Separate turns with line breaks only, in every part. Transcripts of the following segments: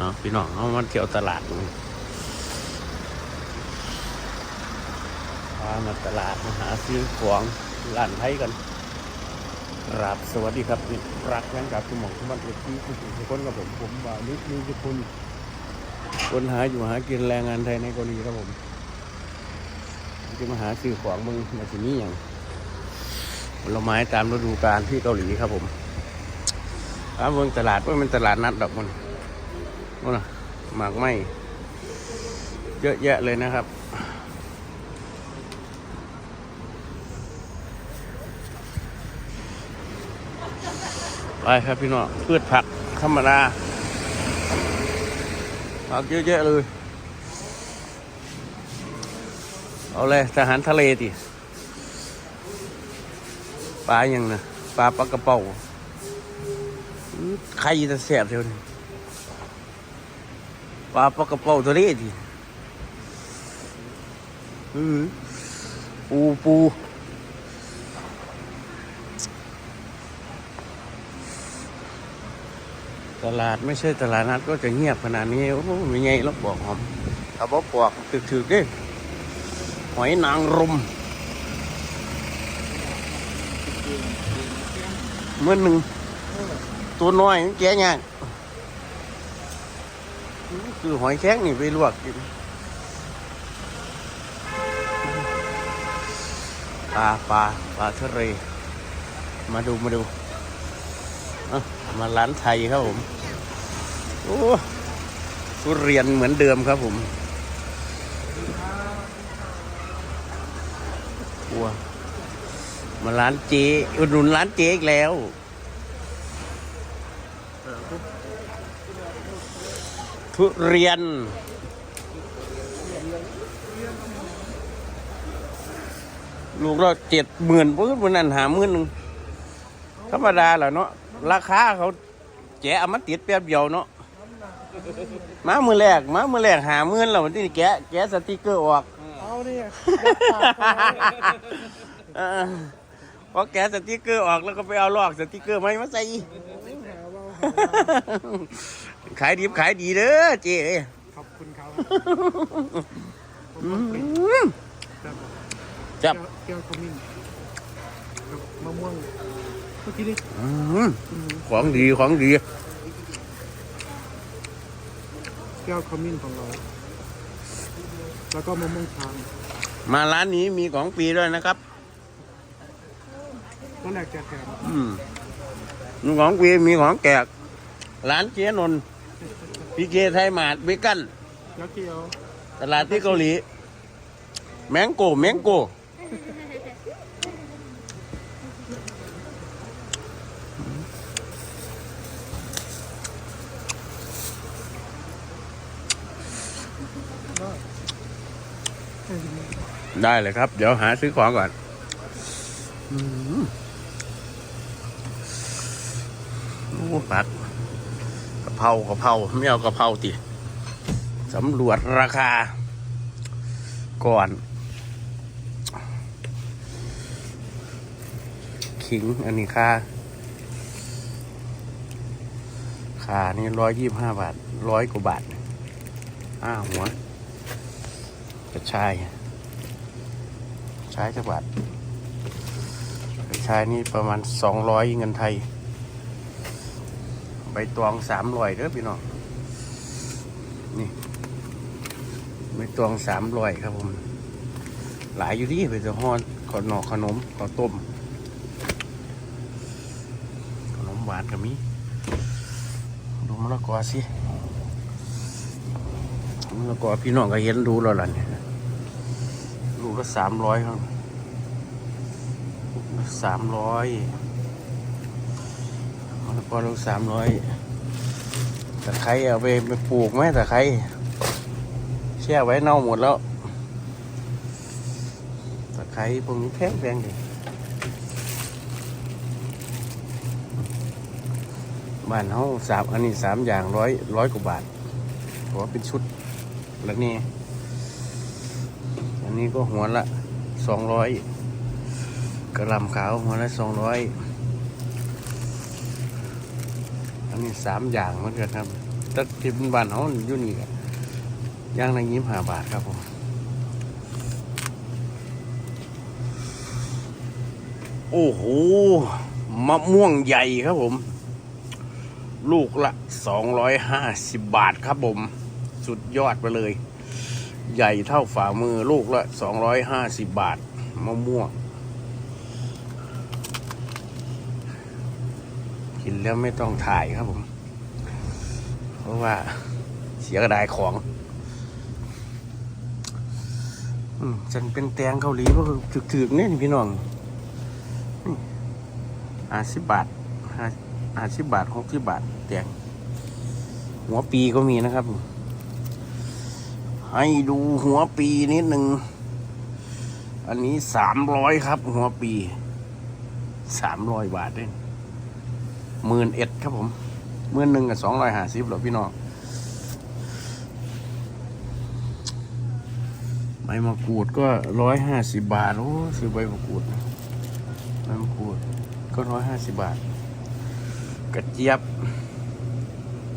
เนาะพี่น้องเอามาเที่ยวตลาดดูพามาตลาดมาหาซื้อของร้านไทยกันราบสวัสดีครับรักแฟนกับคุณหมองคุณบ้านเอกที่คุณทุกคนกับผมผมบ่าวนิดนี่คือคุณคนหาอยู่หากินแรงงานไทยในเกาหลีครับผมจะมาหาซื้อของมึงมาที่นี่อย่างผลไม้ตามฤดูกาลที่เกาหลีครับผมถ้าเมืองตลาดเว่ามันตลาดนัดดอกมัน นู่นหมากไหมเยอะแยะเลยนะครับ ไปครับพี่น้องพืชผักธรรมดาผักเยอะแยะเลย เอาเลยทหารทะเลดิปลาอย่างนะปลาปลากระเป๋าอื้อใครจะแสบเท่านี้ ปลาปลากระเป๋าตัวนี้ดิอือปูปูตลาดไม่ใช่ตลาดนัดก็จะเงียบขนาดนี้โอ้ไม่ไงแล้วบอกหอมถ้าบอกปอกถึกๆเด้หอยนางรมเมื่อหนึ่งตัวน้อยมันแก่ยาก คือหอยแข้งนี่ไปลวกกินปลาปลาปลาทะเลมาดูมาดูอมาร้านไทยครับผมโอ้ทุเรียนเหมือนเดิมครับผมกลัวมาร้านเจอุดหนุนร้านเจ๊อีกแล้ว ทุเรียน ลูกเราเจ็ดหมื่นปุ๊บวันนั้นหาหมื่นหนึ่งธรรมดาแหละเนาะราคาเขาแกะเอามาติดแป๊บเดียวเนาะมามือแรกมามือแรกหาหมื่นแล้ววันที่แกะแกะสติกเกอร์ออก
เอาเนี่ย
เออพอแกะสติกเกอร์ออกแล้วก็ไปเอาลอกสติกเกอร์มามาใส่อีก ขายดีขายดีเด้อเจ๊เอ้ย
ขอบคุณครับ
อืมจับ
แก้วขมิ้นกับมะม่วงเมื่อกี้นี่
อืมของดีของดี
แก้วขมิ้นของเรา แล้วก็มะม่วงช้าง
มาร้านนี้มีของฟรีด้วยนะครับ
นั่นแหละแกแถม
อืม มีของฟรีมีของแจกร้านเจ๊นนท์พีเคไทยหมาดเบกัน
แล้วเกี๊ยว
ตลาดที่เกาหลี แมงโกแมงโกได้เลยครับ เดี๋ยวหาซื้อของก่อนอืมโอ้ ผักกะเพรากะเพราไม่เอากะเพราติสำรวจราคา ก่อน ขิงอันนี้ค่าค่านี่ร้อยยี่บห้าบาทร้อยกว่าบาทอ้าหัวกระชายใช้จักบาทกระชายนี่ประมาณสองร้อยเงินไทย ใบตองสามร้อยเด้อพี่น้องนี่ใบตองสามร้อยครับผม หลายอยู่ที่ไปจะห่อขนมขนมขอต้ม ขนมหวานกับมีดูมะละกอสิมะละกอพี่น้องก็เห็นดูแล้วล่ะเนี่ยลูกละสามร้อยครับสามร้อย มะละกอลูกสามร้อยตะไคร้เอาไปไปปลูกไหมตะไคร้แช่ไว้เน่าหมดแล้วตะไคร้พวกนี้แพงแพงดิบ้านเขาสามอันนี้สามอย่างร้อยร้อยกว่าบาทเพราะว่าเป็นชุดแล้วนี่อันนี้ก็หัวละสองร้อยกระลำขาวหัวละสองร้อย อันนี้สามอย่างเหมือนกันครับตัดทิมบ้านเขาอยู่นี่กันย่างในยิ้มหาบาทครับผมโอ้โหมะม่วงใหญ่ครับผม ลูกละสองร้อยห้าสิบบาทครับผม สุดยอดไปเลย ใหญ่เท่าฝ่ามือลูกละสองร้อยห้าสิบบาท มะม่วง กิน แล้วไม่ต้องถ่ายครับผม เพราะว่าเสียกระดายของอืมฉันเป็นแตงเกาหลีก็คือถึกๆเนี่ยพี่น้องห้าสิบบาทห้าห้าสิบบาทหกสิบบาทแตงหัวปีก็มีนะครับ ให้ดูหัวปีนิดหนึ่งอันนี้สามร้อยครับ หัวปีสามร้อยบาทเอง หมื่นเอ็ดครับผมหมื่นหนึ่งกับสองร้อยห้าสิบหรอพี่น้องใบมะกรูดก็ร้อยห้าสิบบาท โอ้ซื้อใบมะกรูดใบมะกรูดก็ร้อยห้าสิบบาท กระเจี๊ยบ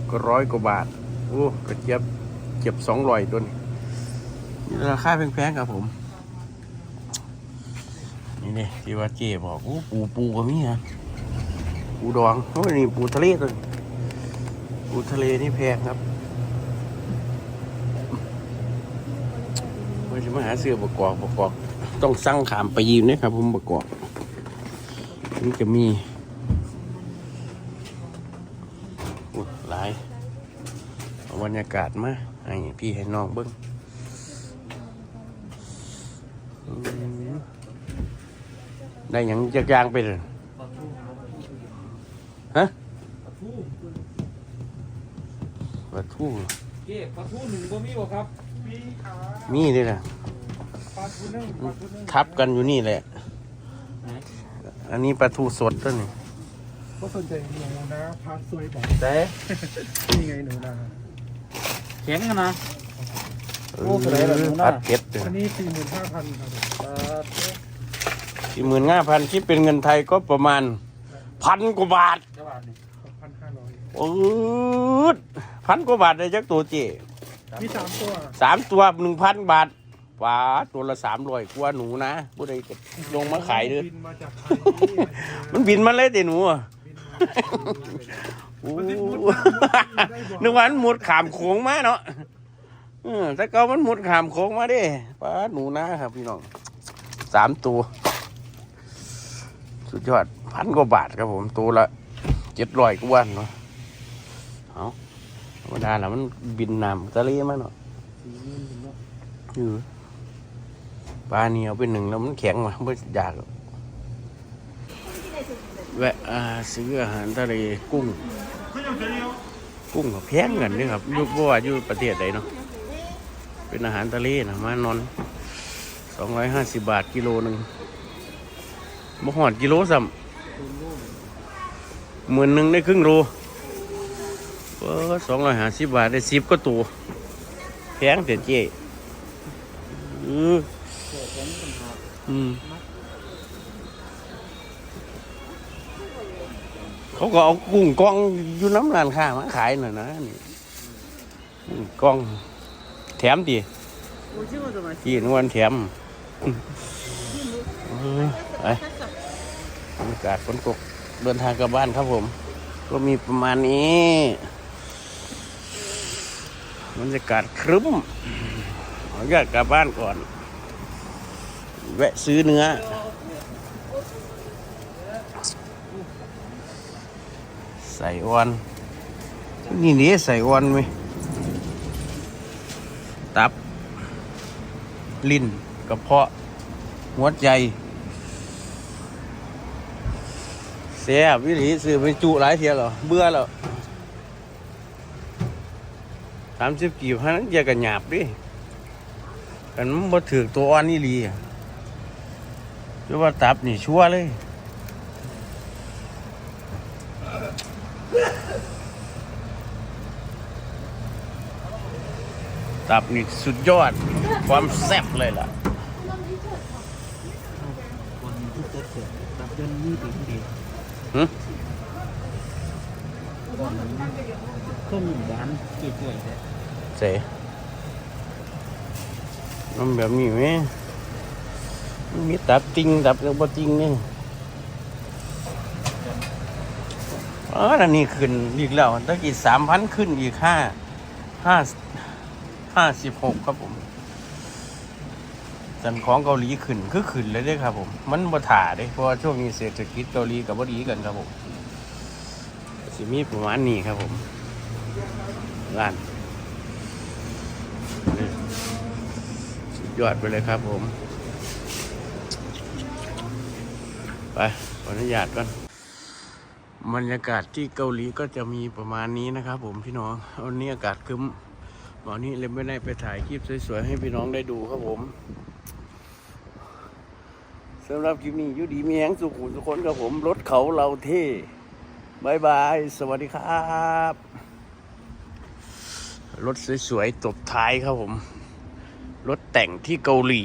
ก็ร้อยกว่าบาท โอ้กระเจี๊ยบเก็บสองร้อยตัวนี้นี่ราคาแพงๆครับผม นี่นี่ที่ว่าเจ๊บอกโอ้ปูปูก็มีฮะ ปูดองโอ้ยนี่ปูทะเลตัวปูทะเลนี่แพงครับว่าจะมาหาเสื้อประกอบประกอบต้องสั่งขามไปยืมนะครับผมประกอบนี่จะมีอุ๊ยหลายบรรยากาศมาให้พี่ให้น้องเบิ้งอืมได้ยังจักยางไปเลย ฮะปลาทู
เก๊ปลาทูหนึ่งบ่มีบ่ครับ
มีขา
มีด้วยนะ
ปลาทูนึ่งปลาทูนึ่ง
ทับกันอยู่นี่แหละอันนี้ปลาทูสดตัวนี้
ก็สนใจหนูนะพาสวยบอก
แต่
นี่ไงหนูนะ
แข็งกันนะ
เอ
โอ้เท่าไหร่ล่ะหนู
อ
น่ะ
พัดเผ็ดเลย
อันนี้สี่หมื่นห้าพันครับ
ปลาทู
สี่หมื่นห้าพันคิดเป็นเงินไทยก็ประมาณพันกว่าบาท
เจ้าบาทนี่
หกพันห้าร้อย
อืดพันกว่าบาทได้จักตัวเจ
มีสามตัว
สามตัวหนึ่งพันบาทว้าตัวละสามร้อยกว่าหนูนะผู้ใดจะลงมาขายเด้อ
บินมาจากไทย
มันบินมาเลยแต่หนูอะ
บินมา
โอ้นึกว่ามันหมุดขามโขงมาเนาะเออถ้าเก็มันหมุดขามโขงมาเด้ป้าหนูนะครับพี่น้องสามตัว สุดยอดพันกว่าบาทครับผมตัวละ เจ็ดร้อยกว่าเนาะเอาธรรมดาแล้วมันบินน้ำทะเลมาเนาะเออปลาเนี่ยเอาไปหนึ่งแล้วมันแข็งมาไม่อยากหรอกแวะอ่าซื้ออาหารทะเลกุ้ง กุ้งกับแพงกันนี่ครับอยุบว่าอยู่ประเทศใดเนาะเป็นอาหารทะเลนะมานอนสองร้อยห้าสิบบาทกิโลหนึ่งมหอดกิโลซ้ำ หมื่นหนึ่งได้ครึ่งโลเออสองร้อยห้าสิบบาทได้สิบก็ตัวแพงเสียเจ๊เอออืมเขาก็เอากุ้งกองอยู่น้ำร้านค้ามาขายหน่ะนะนี่กุ้งกองแถมดิกี่นวันแถมเออไปบรรยากาศฝนตก เดินทางกลับบ้านครับผม ก็มีประมาณนี้บรรยากาศครึ้มขออนุญาตกลับบ้านก่อน แวะซื้อเนื้อ ใส่ออนนี่นี่ใส่ออนไหมตับ ลิ้นกระเพาะหัวใจ เสียบวิธีซื้อไปจุหลายเทียเหรอเบื่อแล้วสามสิบกี่พันนั้นเจอกันหยาบดิกันมันบ่ถือตัวอ่อนนี่ลีอะหรือว่าตับนี่ชั่วเลยตับนี่สุดยอด ความแซ่บเลยล่ะ
คนที่เกิดเกิดตับเดินนี่เป็นดี
หึ
ก่อนนี้ ต้มหวานสวยๆเลย
เสมันแบบนี้ไหมมีตับจริงตับกับบ่จริงนี่อ๋ออันนี้ขึ้นอีกแล้วตะกี้สามพันขึ้นอีกห้าห้าห้าสิบหกครับผมสันของเกาหลีขึ้นคือขึ้นเลยด้อครับผม มันบ่ถ่าเด้เพราะช่วงนี้เศรษฐกิจเกาหลีกับบ่ดีกันครับผมสิมีประมาณนี้ครับผม ร้านสุดยอดไปเลยครับผม ไปขออนุญาตก่อนบรรยากาศที่เกาหลีก็จะมีประมาณนี้นะครับ ผมพี่น้องวันนี้อากาศคึ้มวันนี้เลยไม่ได้ไปถ่ายคลิปสวยๆให้พี่น้องได้ดูครับผมสำหรับคลิปนี้ยุดีมีแหงสุขุมทุกคนครับผมรถเขาเราเท่บายบาย สวัสดีครับ รถสวยๆตบท้ายครับผม รถแต่งที่เกาหลี